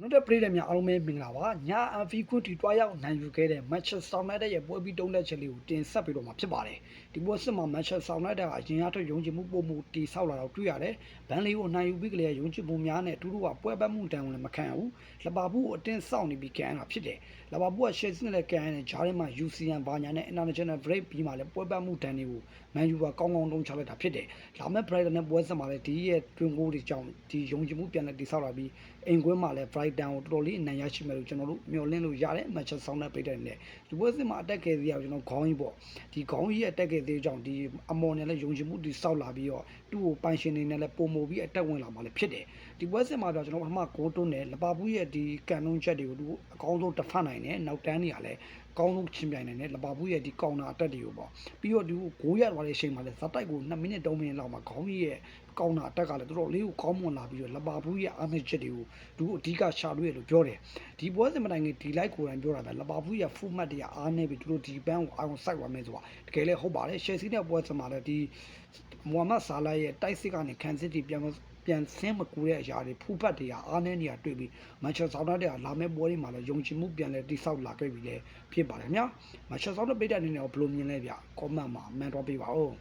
နောက်တဲ့ပြည်တယ်များအားလုံးပဲမင်္ဂလာပါညာအန်ဖီကွတီတွားရောက်နိုင်ယူခဲ့တဲ့ Manchester United ရဲ့ပွဲပြီးတုံးတဲ့ချက်လေးကိုတင်ဆက်ပြီးတော့မှာဖြစ်ပါတယ်ဒီပွဲစစ်မှာ Manchester United ကအရင်အထက်ယုံကြည်မှုပုံမှုတီဆောက်လာတော့တွေ့ရတယ်ဘန်လီကိုနိုင်ယူပြီးကလေးယုံကြည်မှုများနဲ့အတူတူကပွဲပတ်မှုတန်ဝင်လည်းမခံဘူးလပါဘူးကိုအတင်းစောင့်နေပြီးကန်ရတာဖြစ်တယ်လပါဘူးက Chelsea နဲ့လည်းကန်ရတယ်ဂျားထဲမှာ UCN ဘာညာနဲ့ International Break ပြီးမှလည်းပွဲပတ်မှုတန်တွေကို Man U ကကောင်းကောင်းတုံးချလိုက်တာဖြစ်တယ်လာမယ့် Brighton နဲ့ပွဲစစ်မှာလည်းဒီရဲ့တွင်ကိုတွေကြောင့်ဒီယုံကြည်မှုပြန်လဲတီဆောက်လာပြီးအိမ်ကွင်းမှာလည်း Brighton ကိုတော်တော်လေးအနိုင်ရရှိမယ်လို့ကျွန်တော်တို့မျှော်လင့်လို့ရတယ် Manchester United ပြည်တယ်နဲ့ဒီပွဲစစ်မှာအတက်ကယ်သေးရကျွန်တော်ခေါင်းကြီးပေါ့ဒီခေါင်းကြီးရဲ့အတက်ကယ်သေးကြောင့်ဒီအမော်နဲ့လည်းယုံကြည်မှုတီဆောက်လာပြီးတော့သူ့ကိုပိုင်ရှင်နေနဲ့လည်းပုံမူပြီးအတက်ဝင်လာမှာလည်းဖြစ်တယ်ဒီပွဲစစ်မှာတော့ကျွန်တော်ပထမဂိုးတွန်းတယ်လပါဘူးရဲ့ဒီကန်လုံးချက်တွေကိုသူအကောင်းဆုံးတစ်ဖက်နိုင်တယ်နောက်တန်းတွေကလည်းအ ကောင်းဆုံးချင်းပြိုင်နိုင်တယ်လပါဘူးရဲ့ဒီကောင်တာအတက်တွေကိုပေါ့ပြီးတော့ဒီဂိုးရသွားတဲ့အချိန်မှာလည်းဇက်တိုက်ကို2မိနစ်3မိနစ်လောက်မှာခေါင်းကြီးရဲ့ကောင်တာအတက်ကလည်းတော်တော်လေးကိုကောင်းမွန်လာပြီးတော့လပါဘူးရဲ့အားနည်းချက်တွေကိုသူအဓိကရှာလို့ရလို့ပြောတယ်ဒီပွဲစဉ်မတိုင်ခင်ဒီလိုက်ကိုယ်တိုင်ပြောတာပဲလပါဘူးရဲ့ full match တွေကအားနည်းပြီးသူတို့ဒီဘန်းကိုအာရုံစိုက်သွားမယ်ဆိုတာတကယ်လည်းဟုတ်ပါတယ်ရှယ်ဆီနဲ့ပွဲစဉ်မှာလည်းဒီမိုဟာမက်ဆာလာရဲ့တိုက်စစ်ကနေခန်းစစ်တီပြန်ပြန်ဆင်းမကူတဲ့အရာတွေဖူးဖတ်တွေကအားနည်းနေတာတွေ့ပြီးမန်ချက်စတာယူနိုက်တက်ကလာမယ့်ပွဲတွေမှာလည်းယုံကြည်မှုပြန်လဲတိဆောက်လာခဲ့ပြီလေဖြစ်ပါတယ်ခင်ဗျာမန်ချက်စတာယူနိုက်တက်ပိတ်တဲ့အနေနဲ့ဘယ်လိုမြင်လဲဗျ comment မှာအမှန်တော့ပြပါဦး